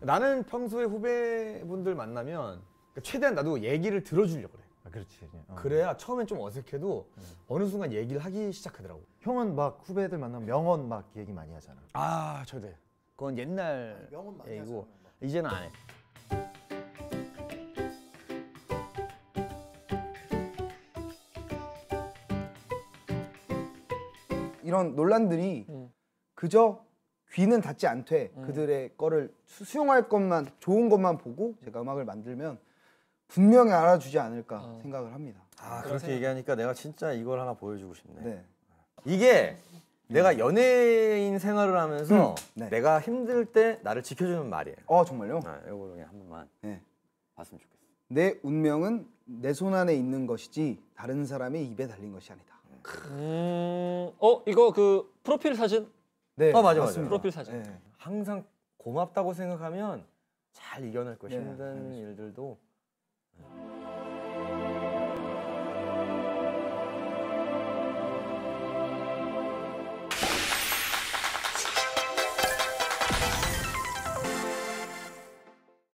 나는 평소에 후배분들 만나면 최대한 나도 얘기를 들어주려고 그래. 아, 그렇지. 어. 그래야 처음엔 좀 어색해도 어느 순간 얘기를 하기 시작하더라고. 형은 막 후배들 만나면 명언 막 얘기 많이 하잖아. 아, 저도 해. 그건 옛날 명언 많이 얘기고 이제는 안 해. 이런 논란들이 그저 귀는 닫지 않되 그들의 거를 수- 수용할 것만 좋은 것만 보고 제가 음악을 만들면 분명히 알아주지 않을까 생각을 합니다. 아 그렇게 얘기하니까 내가 진짜 이걸 하나 보여주고 싶네. 네. 이게 내가 연예인 생활을 하면서 음, 네. 내가 힘들 때 나를 지켜주는 말이에요. 어 정말요? 아, 이거 그냥 한 번만 네. 봤으면 좋겠어. 내 운명은 내 손 안에 있는 것이지 다른 사람의 입에 달린 것이 아니다. 음, 어 이거 그 프로필 사진? 네, 어, 맞아, 맞아. 프로필 사진. 네. 항상 고맙다고 생각하면 잘 이겨낼 거야. 네, 힘든 일들도